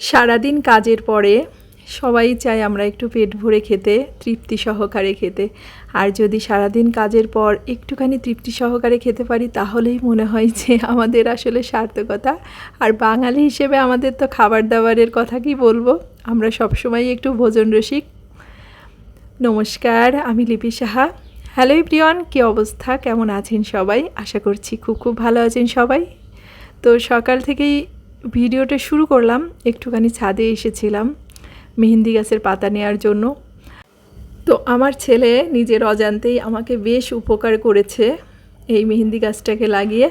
সারাদিন কাজের পরে সবাই চায় আমরা একটু পেট ভরে খেতে, তৃপ্তি সহকারে খেতে। আর যদি সারাদিন কাজের পর একটুখানি তৃপ্তি সহকারে খেতে পারি, তাহলেই মনে হয় যে আমাদের আসলে সার্থকতা। আর বাঙালি হিসেবে আমাদের তো খাবার দাবারের কথা কি বলব? আমরা সবসময় একটু ভোজন রসিক। নমস্কার, আমি লিপি সাহা। হ্যালো প্রিয়ন কী অবস্থা? কেমন আছেন সবাই? আশা করছি খুব খুব ভালো আছেন সবাই। তো সকাল থেকেই ভিডিওটা শুরু করলাম, একটুখানি ছাদে এসেছিলাম, মেহেন্দি গাছের পাতা নেওয়ার জন্য। তো আমার ছেলে নিজের অজান্তেই আমাকে বেশ উপকার করেছে এই মেহেন্দি গাছটাকে লাগিয়ে।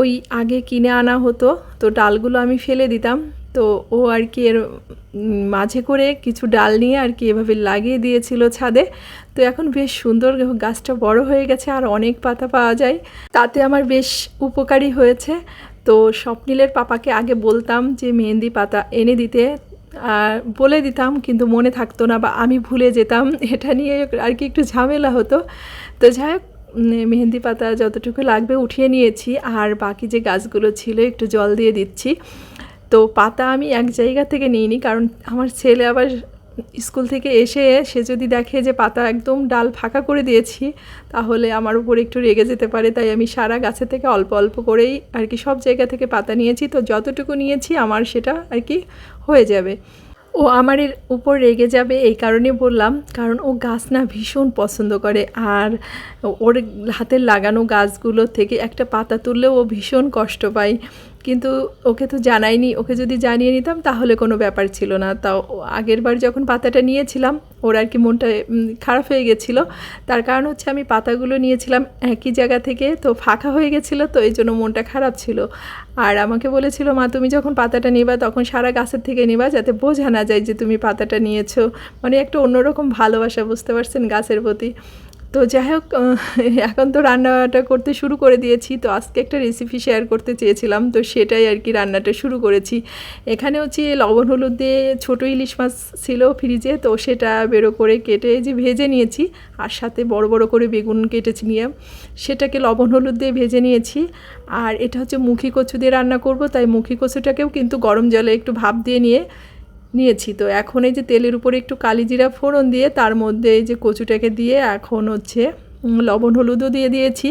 ওই আগে কিনে আনা হতো, তো ডালগুলো আমি ফেলে দিতাম। তো ও আর কি এর মাঝে করে কিছু ডাল নিয়ে আর কি এভাবে লাগিয়ে দিয়েছিল ছাদে। তো এখন বেশ সুন্দর গাছটা বড় হয়ে গেছে, আর অনেক পাতা পাওয়া যায়। তাতে আমার বেশ উপকারী হয়েছে। তো স্বপ্নিলের পাপাকে আগে বলতাম যে মেহেন্দি পাতা এনে দিতে, আর বলে দিতাম, কিন্তু মনে থাকতো না বা আমি ভুলে যেতাম। এটা নিয়ে আর কি একটু ঝামেলা হতো। তো যাই হোক মেহেন্দি পাতা যতটুকু লাগবে উঠিয়ে নিয়েছি, আর বাকি যে গাছগুলো ছিল একটু জল দিয়ে দিচ্ছি। তো পাতা আমি এক জায়গা থেকে নিইনি, কারণ আমার ছেলে আবার স্কুল থেকে এসে সে যদি দেখে যে পাতা একদম ডাল ফাঁকা করে দিয়েছি, তাহলে আমার উপর একটু রেগে যেতে পারে। তাই আমি সারা গাছে থেকে অল্প অল্প করেই আর কি সব জায়গা থেকে পাতা নিয়েছি। তো যতটুকু নিয়েছি আমার সেটা আর কি হয়ে যাবে। ও আমার এর উপর রেগে যাবে এই কারণে বললাম, কারণ ও গাছ না ভীষণ পছন্দ করে। আর ওর হাতের লাগানো গাছগুলো থেকে একটা পাতা তুললেও ও ভীষণ কষ্ট পায়। কিন্তু ওকে তো জানাইনি, ওকে যদি জানিয়ে নিতাম তাহলে কোনো ব্যাপার ছিল না। তাও আগের বার যখন পাতাটা নিয়েছিলাম, ওর আর কি মনটা খারাপ হয়ে গেছিল। তার কারণ হচ্ছে আমি পাতাগুলো নিয়েছিলাম একই জায়গা থেকে, তো ফাঁকা হয়ে গেছিল, তো এই জন্য মনটা খারাপ ছিল। আর আমাকে বলেছিল, মা, তুমি যখন পাতাটা নিবা তখন সারা গাছের থেকে নিবা যাতে বোঝা না যায় যে তুমি পাতাটা নিয়েছো। মানে একটা অন্যরকম ভালোবাসা, বুঝতে পারছেন, গাছের প্রতি। তো যাই হোক এখন তো রান্নাটা করতে শুরু করে দিয়েছি। তো আজকে একটা রেসিপি শেয়ার করতে চেয়েছিলাম, তো সেটাই আর কি রান্নাটা শুরু করেছি। এখানে হচ্ছে লবণ, হলুদ দিয়ে ছোটো ইলিশ মাছ ছিল ফ্রিজে তো সেটা বেরো করে কেটে যে ভেজে নিয়েছি, আর সাথে বড় বড় করে বেগুন কেটেছি নিয়ে। সেটাকে লবণ, হলুদ দিয়ে ভেজে নিয়েছি, আর এটা হচ্ছে মুখি কচু দিয়ে রান্না করব, তাই মুখি কচুটাকেও কিন্তু গরম জলে একটু ভাপ দিয়ে নিয়ে নিয়েছি। তো এখন এই যে তেলের উপরে একটু কালিজিরা ফোড়ন দিয়ে তার মধ্যে এই যে কচুটাকে দিয়ে এখন হচ্ছে লবণ হলুদও দিয়ে দিয়েছি।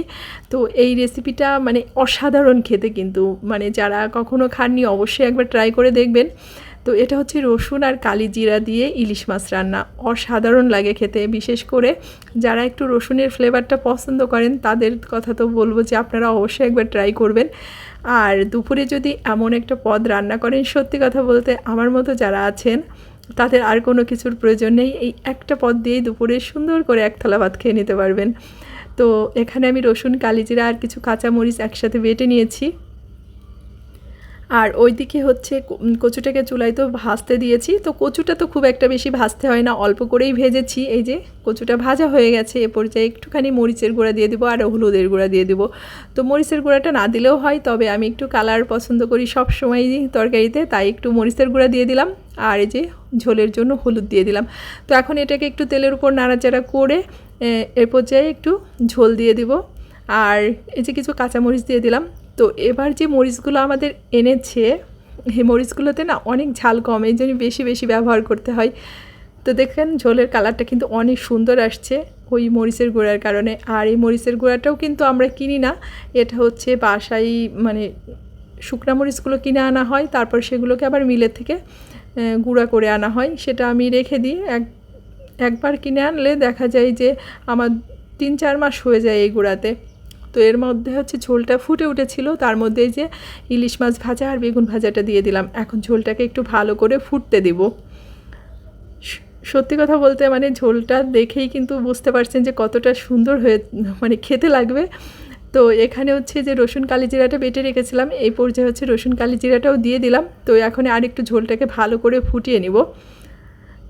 তো এই রেসিপিটা মানে অসাধারণ খেতে কিন্তু মানে যারা কখনো খাননি অবশ্যই একবার ট্রাই করে দেখবেন। তো এটা হচ্ছে রসুন আর কালি জিরা দিয়ে ইলিশ মাছ রান্না, অসাধারণ লাগে খেতে। বিশেষ করে যারা একটু রসুনের ফ্লেভারটা পছন্দ করেন, তাদের কথা তো বলব যে আপনারা অবশ্যই একবার ট্রাই করবেন। আর দুপুরে যদি এমন একটা পদ রান্না করেন, সত্যি কথা বলতে আমার মতো যারা আছেন, তাদের আর কোনো কিছুর প্রয়োজন নেই। এই একটা পদ দিয়েই দুপুরে সুন্দর করে এক থালা ভাত খেয়ে নিতে পারবেন। তো এখানে আমি রসুন, কালিজিরা আর কিছু কাঁচামরিচ একসাথে বেটে নিয়েছি। আর ওইদিকে হচ্ছে কচুটাকে চুলায় তো ভাজতে দিয়েছি। তো কচুটা তো খুব একটা বেশি ভাজতে হয় না অল্প করেই ভেজেছি। এই যে কচুটা ভাজা হয়ে গেছে এ পর্যায়ে একটুখানি মরিচের গুঁড়া দিয়ে দেবো আর হলুদের গুঁড়া দিয়ে দেবো। তো মরিচের গুঁড়াটা না দিলেও হয় তবে আমি একটু কালার পছন্দ করি সব সময় তরকারিতে তাই একটু মরিচের গুঁড়া দিয়ে দিলাম। আর এই যে ঝোলের জন্য হলুদ দিয়ে দিলাম। তো এখন এটাকে একটু তেলের উপর নাড়াচাড়া করে এ, পর্যায়ে একটু ঝোল দিয়ে দিব। আর এই যে কিছু কাঁচামরিচ দিয়ে দিলাম। তো এবার যে মরিচগুলো আমাদের এনেছে, এই মরিচগুলোতে না অনেক ঝাল কম, এই জন্য বেশি বেশি ব্যবহার করতে হয়। তো দেখেন ঝোলের কালারটা কিন্তু অনেক সুন্দর আসছে ওই মরিচের গুঁড়ার কারণে। আর এই মরিচের গুঁড়াটাও কিন্তু আমরা কিনি না, এটা হচ্ছে বাসায় মানে শুকনা মরিচগুলো কিনে আনা হয়, তারপর সেগুলোকে আবার মিলের থেকে গুঁড়া করে আনা হয়। সেটা আমি রেখে দিই, এক, একবার কিনে আনলে দেখা যায় যে আমার তিন, চার মাস হয়ে যায় এই গুঁড়াতে। তো এর মধ্যে হচ্ছে ঝোলটা ফুটে উঠেছিল, তার মধ্যে যে ইলিশ মাছ ভাজা আর বেগুন ভাজাটা দিয়ে দিলাম। এখন ঝোলটাকে একটু ভালো করে ফুটতে দেব। সত্যি কথা বলতে মানে ঝোলটা দেখেই কিন্তু বুঝতে পারছেন যে কতটা সুন্দর হয়ে মানে খেতে লাগবে। তো এখানে হচ্ছে যে রসুন কালি জিরাটা বেটে রেখেছিলাম, এই পর্যায়ে হচ্ছে রসুন কালি জিরাটাও দিয়ে দিলাম। তো এখন আর একটু ঝোলটাকে ভালো করে ফুটিয়ে নিব।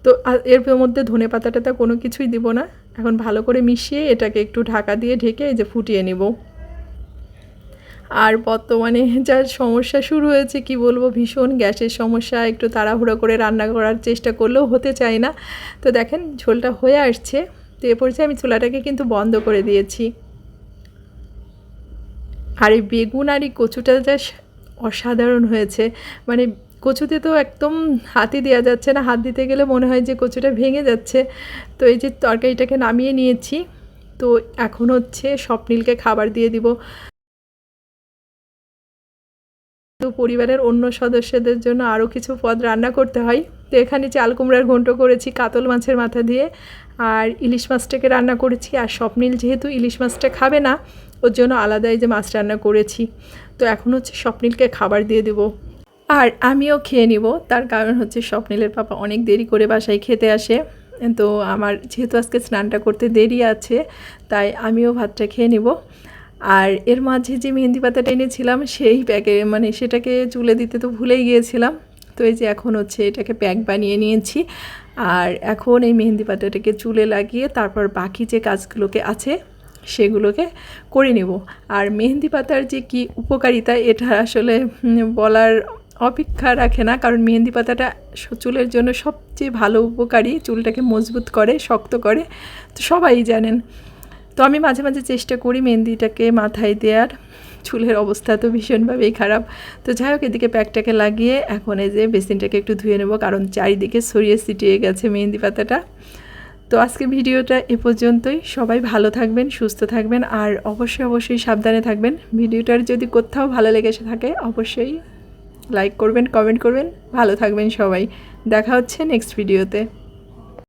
তো এর মধ্যে ধনে পাতাটা তো কোনো কিছুই দিব না। এখন ভালো করে মিশিয়ে এটাকে একটু ঢাকা দিয়ে ঢেকে এই যে ফুটিয়ে নিব। আর বর্তমানে যা সমস্যা শুরু হয়েছে, কি বলব, ভীষণ গ্যাসের সমস্যা, একটু তাড়াহুড়ো করে রান্না করার চেষ্টা করলেও হতে চায় না। তো দেখেন, ঝোলটা হয়ে আসছে। তো এ পর্যায়ে আমি চুলাটাকে কিন্তু বন্ধ করে দিয়েছি। আর এই বেগুন আর এই কচুটা যা অসাধারণ হয়েছে। মানে কচুতে তো একদম হাতই দেওয়া যাচ্ছে না। হাত দিতে গেলে মনে হয় যে কচুটা ভেঙে যাচ্ছে। তো এই যে তরকারিটাকে নামিয়ে নিয়েছি। তো এখন হচ্ছে স্বপ্নীলকে খাবার দিয়ে দিব। তো পরিবারের অন্য সদস্যদের জন্য আরও কিছু পদ রান্না করতে হয়। তো এখানে চাল কুমড়ার ঘন্ট করেছি কাতল মাছের মাথা দিয়ে। আর ইলিশ মাছটাকে রান্না করেছি। আর স্বপ্নীল যেহেতু ইলিশ মাছটা খাবে না, ওর জন্য আলাদাই যে মাছ রান্না করেছি। তো এখন হচ্ছে স্বপ্নীলকে খাবার দিয়ে দেবো। আর আমিও খেয়ে নিব। তার কারণ হচ্ছে স্বপ্নীলের পাপা অনেক দেরি করে বাসায় খেতে আসে। তো আমার যেহেতু আজকে স্নানটা করতে দেরি আছে, তাই আমিও ভাতটা খেয়ে নিব। আর এর মাঝে যে মেহেন্দি পাতাটা এনেছিলাম, সেই প্যাকে মানে সেটাকে চুলে দিতে তো ভুলেই গিয়েছিলাম। তো এই যে এখন হচ্ছে এটাকে প্যাক বানিয়ে নিয়েছি। আর এখন এই মেহেন্দি পাতাটাকে চুলে লাগিয়ে তারপর বাকি যে কাজগুলোকে আছে, সেগুলোকে করে নেব। আর মেহেন্দি পাতার যে কি উপকারিতা, এটা আসলে বলার অপেক্ষা রাখে না, কারণ মেহেন্দি পাতাটা চুলের জন্য সবচেয়ে ভালো উপকারী। চুলটাকে মজবুত করে, শক্ত করে। তো সবাই জানেন। তো আমি মাঝে মাঝে চেষ্টা করি মেহেন্দিটাকে মাথায় দেওয়ার। চুলের অবস্থা তো ভীষণভাবেই খারাপ। তো যাই হোক, এদিকে প্যাকটাকে লাগিয়ে এখন এই যে বেসিনটাকে একটু ধুয়ে নেব, কারণ চারিদিকে ছড়িয়ে ছিটিয়ে গেছে মেহেন্দি পাতাটা। তো আজকে ভিডিওটা এ পর্যন্তই। সবাই ভালো থাকবেন, সুস্থ থাকবেন, আর অবশ্যই অবশ্যই সাবধানে থাকবেন। ভিডিওটার যদি কোথাও ভালো লেগে থাকে, অবশ্যই লাইক করবেন কমেন্ট করবেন। ভালো থাকবেন সবাই। দেখা হচ্ছে নেক্সট ভিডিওতে